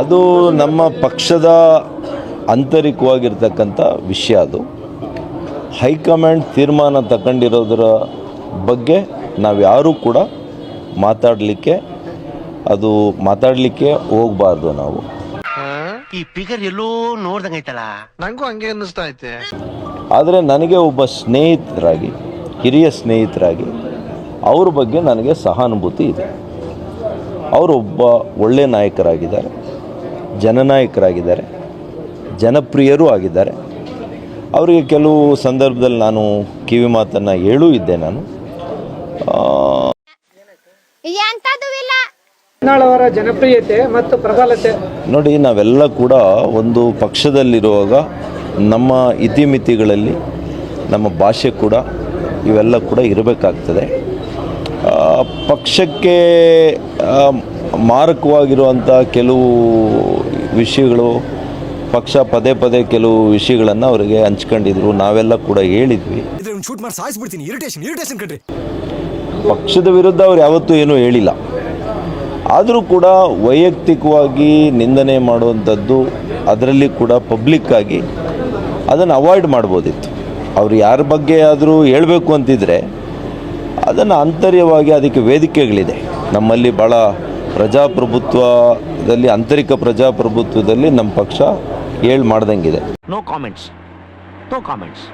ಅದು ನಮ್ಮ ಪಕ್ಷದ ಆಂತರಿಕವಾಗಿರ್ತಕ್ಕಂಥ ವಿಷಯ ಅದು. ಹೈಕಮಾಂಡ್ ತೀರ್ಮಾನ ತಗೊಂಡಿರೋದರ ಬಗ್ಗೆ ನಾವು ಯಾರೂ ಕೂಡ ಮಾತಾಡಲಿಕ್ಕೆ ಅದು ಮಾತಾಡಲಿಕ್ಕೆ ಹೋಗಬಾರ್ದು ನಾವು. ಈ ಫಿಗರ್ ಎಲ್ಲೋ ನೋಡ್ದಂಗೈತಲ್ಲ ನಂಗೂ ಹಂಗೆ ಅನ್ನಿಸ್ತಾ ಐತೆ. ಆದರೆ ನನಗೆ ಒಬ್ಬ ಸ್ನೇಹಿತರಾಗಿ ಹಿರಿಯ ಸ್ನೇಹಿತರಾಗಿ ಅವ್ರ ಬಗ್ಗೆ ನನಗೆ ಸಹಾನುಭೂತಿ ಇದೆ. ಅವರೊಬ್ಬ ಒಳ್ಳೆ ನಾಯಕರಾಗಿದ್ದಾರೆ. ಜನನಾಯಕರಾಗಿದ್ದಾರೆ ಜನಪ್ರಿಯರೂ ಆಗಿದ್ದಾರೆ. ಅವರಿಗೆ ಕೆಲವು ಸಂದರ್ಭದಲ್ಲಿ ನಾನು ಕಿವಿ ಮಾತನ್ನು ಹೇಳೂ ಇದ್ದೆ ನಾನು. ಅವರ ಜನಪ್ರಿಯತೆ ಮತ್ತು ಪ್ರಬಲತೆ. ನೋಡಿ ನಾವೆಲ್ಲ ಕೂಡ ಒಂದು ಪಕ್ಷದಲ್ಲಿರುವಾಗ ನಮ್ಮ ಇತಿಮಿತಿಗಳಲ್ಲಿ ನಮ್ಮ ಭಾಷೆ ಕೂಡ ಇವೆಲ್ಲ ಕೂಡ ಇರಬೇಕಾಗ್ತದೆ. ಪಕ್ಷಕ್ಕೆ ಮಾರಕವಾಗಿರುವಂಥ ಕೆಲವು ವಿಷಯಗಳು ಪಕ್ಷ ಪದೇ ಪದೇ ಕೆಲವು ವಿಷಯಗಳನ್ನು ಅವರಿಗೆ ಹಂಚ್ಕೊಂಡಿದ್ರು. ನಾವೆಲ್ಲ ಕೂಡ ಹೇಳಿದ್ವಿ. ಪಕ್ಷದ ವಿರುದ್ಧ ಅವ್ರು ಯಾವತ್ತೂ ಏನೂ ಹೇಳಿಲ್ಲ. ಆದರೂ ಕೂಡ ವೈಯಕ್ತಿಕವಾಗಿ ನಿಂದನೆ ಮಾಡುವಂಥದ್ದು ಅದರಲ್ಲಿ ಕೂಡ ಪಬ್ಲಿಕ್ಕಾಗಿ ಅದನ್ನು ಅವಾಯ್ಡ್ ಮಾಡ್ಬೋದಿತ್ತು. ಅವ್ರು ಯಾರ ಬಗ್ಗೆ ಆದರೂ ಹೇಳಬೇಕು ಅಂತಿದ್ರೆ ಅದನ್ನು ಆಂತರ್ಯವಾಗಿ ಅದಕ್ಕೆ ವೇದಿಕೆಗಳಿದೆ. ನಮ್ಮಲ್ಲಿ ಭಾಳ ಪ್ರಜಾಪ್ರಭುತ್ವದಲ್ಲಿ ಆಂತರಿಕ ಪ್ರಜಾಪ್ರಭುತ್ವದಲ್ಲಿ ನಮ್ಮ ಪಕ್ಷ ಹೇಳ್ ಮಾಡ್ದಂಗಿದೆ. No comments no comments